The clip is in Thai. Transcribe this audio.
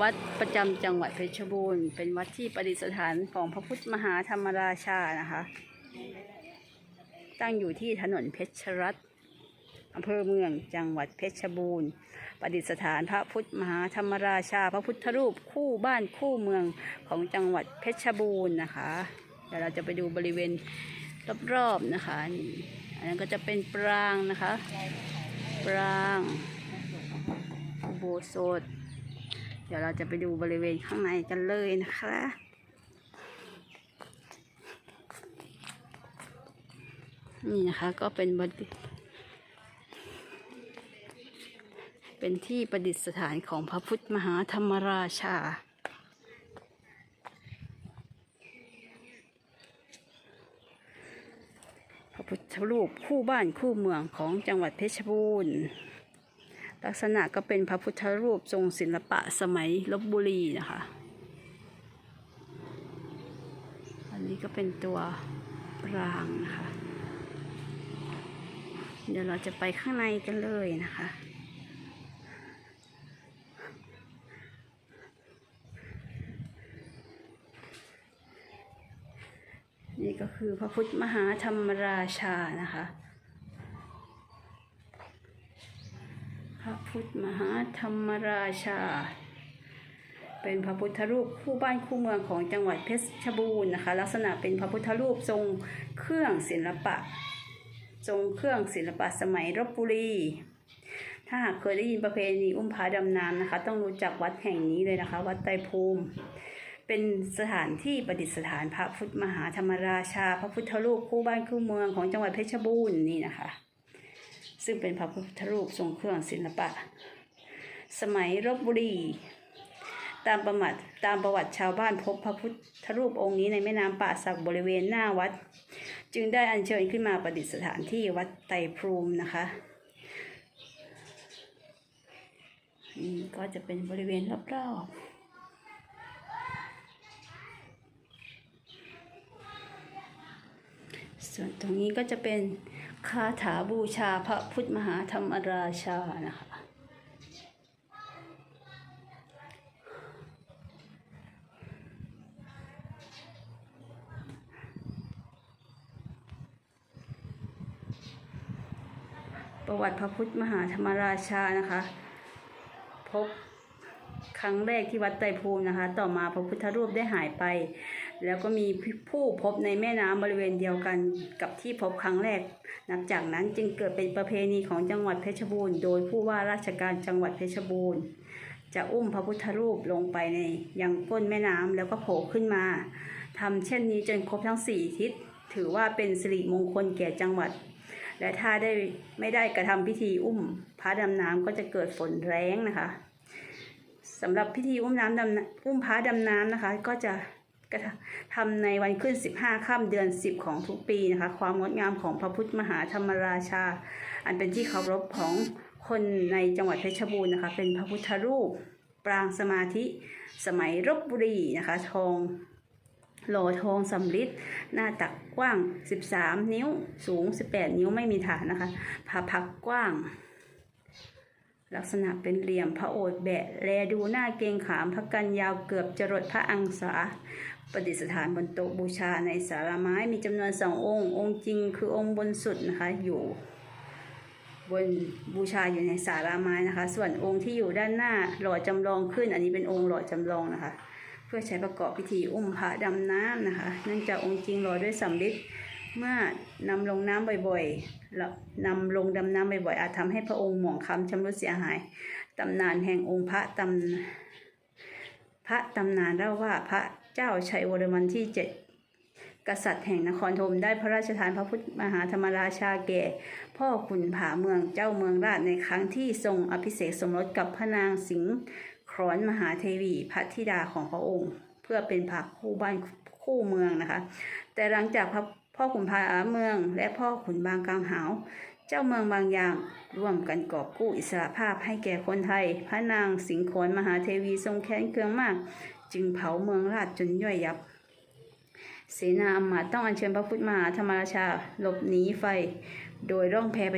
วัดประจำจังหวัดเพชรบูรณ์ เป็นวัดที่ประดิษฐานของพระพุทธมหาธรรมราชานะคะ ตั้งอยู่ที่ถนนเพชรรัตน์อำเภอเมืองจังหวัดเพชรบูรณ์ ประดิษฐานพระพุทธมหาธรรมราชา พระพุทธรูปคู่บ้านคู่เมืองของจังหวัดเพชรบูรณ์นะคะ เดี๋ยวเราจะไปดูบริเวณรอบๆนะคะนี่อันนั้นก็จะเป็นปรางนะคะ ปรางอุโบสถ เดี๋ยวเราจะไปดูบริเวณข้างในกันเลยนะคะนี่นะคะก็เป็นบริเป็นที่ประดิษฐานของพระพุทธมหาธรรมราชา พระพุทธรูปคู่บ้านคู่เมืองของจังหวัดเพชรบูรณ์ ลักษณะก็เป็นพระพุทธรูปทรงศิลปะสมัยลบบุรีนะคะ อันนี้ก็เป็นตัวปรางนะคะ เดี๋ยวเราจะไปข้างในกันเลยนะคะ นี่ก็คือพระพุทธมหาธรรมราชานะคะ ระพุทธมหาธรรมราชา เป็นพระพุทธรูปคู่บ้านคู่เมืองของจังหวัดเพชรบูรณ์นะคะ ลักษณะเป็นพระพุทธรูปทรงเครื่องศิลปะ ทรงเครื่องศิลปะสมัยรบบุรีถ้าหากเคยได้ยินประเพณีอุ้มพาดำน้ำนะคะ ต้องรู้จักวัดแห่งนี้เลยนะคะ วัดไตรภูมิ เป็นสถานที่ประดิษฐานพระพุทธมหาธรรมราชา พระพุทธรูปคู่บ้านคู่เมืองของจังหวัดเพชรบูรณ์นี่นะคะ ซึ่งเป็นพระพุทธรูปทรงเครื่องศิลปะ สมัยรบบุรีตามประวัติตามประวัติชาวบ้านพบพระพุทธรูปองค์นี้ในแม่น้ำป่าสักบริเวณหน้าวัด จึงได้อัญเชิญขึ้นมาประดิษฐานที่วัดไตรภูมินะคะนี่ก็จะเป็นบริเวณรอบๆส่วนตรงนี้ก็จะเป็น คาถาบูชาพระพุทธมหาธรรมราชานะคะ ประวัติพระพุทธมหาธรรมราชานะคะ พบครั้งแรกที่วัดไตรภูมินะคะ ต่อมาพระพุทธรูปได้หายไป แล้วก็มีผู้พบในแม่น้ำบริเวณเดียวกันกับที่พบครั้งแรกนับจากนั้นจึงเกิดเป็นประเพณีของจังหวัดเพชรบูรณ์ โดยผู้ว่าราชการจังหวัดเพชรบูรณ์ จะอุ้มพระพุทธรูปลงไปในยังก้นแม่น้ำแล้วก็โผล่ขึ้นมาทำเช่นนี้จนครบทั้งสี่ทิศ ถือว่าเป็นสิริมงคลแก่จังหวัด และถ้าได้ไม่ได้กระทำพิธีอุ้มพระดำน้ำก็จะเกิดฝนแรงนะคะสำหรับพิธีอุ้มน้ำดำน้ำอุ้มพระดำน้ำนะคะ ก็จะ กระทำในวันขึ้น 15ค่ำเดือน 10 ของทุกปีนะคะ ความงดงามของพระพุทธมหาธรรมราชา อันเป็นที่เคารพของคนในจังหวัดเพชรบูรณ์นะคะ เป็นพระพุทธรูปปรางสมาธิสมัยรบบุรีนะคะ ทองโหลทองสำริดหน้าตักกว้าง 13 นิ้วสูง 18 นิ้วไม่มีฐานนะคะผาพักกว้าง ลักษณะเป็นเหลี่ยมพระโอษฐ์แบะแลดูหน้าเกงขามพระกันยาวเกือบจรดพระอังสา ประดิษฐานบนโต๊ะบูชาในสาราไม้มีจำนวนสององค์ องค์จริงคือองค์บนสุดนะคะอยู่บนบูชาอยู่ในสาราไม้นะคะ ส่วนองค์ที่อยู่ด้านหน้าหล่อจำลองขึ้น อันนี้เป็นองค์หล่อจำลองนะคะ เพื่อใช้ประกอบพิธีอุ้มพระดำน้ำนะคะ เนื่องจากองค์จริงหล่อด้วยสำริดเมื่อนำลงน้ำบ่อยๆแล้วนำลงดำน้ำบ่อยๆ อาจทำให้พระองค์หมองคล้ำชำรุดเสียหายตำนานแห่งองค์พระตำพระตำนานเล่าว่าพระ เจ้าชัยวรมันที่เจ็ดกษัตริย์แห่งนครธมได้พระราชทานพระพุทธมหาธรรมราชาแก่ พ่อขุนผาเมืองเจ้าเมืองราชในครั้งที่ทรงอภิเษกสมรสกับพระนางสิงห์ครอนมหาเทวีพระธิดาของพระองค์ เพื่อเป็นผักคู่บ้านคู่เมืองนะคะ แต่หลังจากพระพ่อขุนพาเมืองและพ่อขุนบางกลางหาว เจ้าเมืองบางอย่าง ร่วมกันกอบกู้อิสรภาพให้แก่คนไทย พระนางสิงห์ขอนมหาเทวีทรงแค้นเคืองมาก จึงเผาเมืองราชจนย่อยยับ เสนาอำมาตย์ต้องอัญเชิญพระพุทธมหาธรรมราชา หลบหนีไฟ โดยร่องแพไป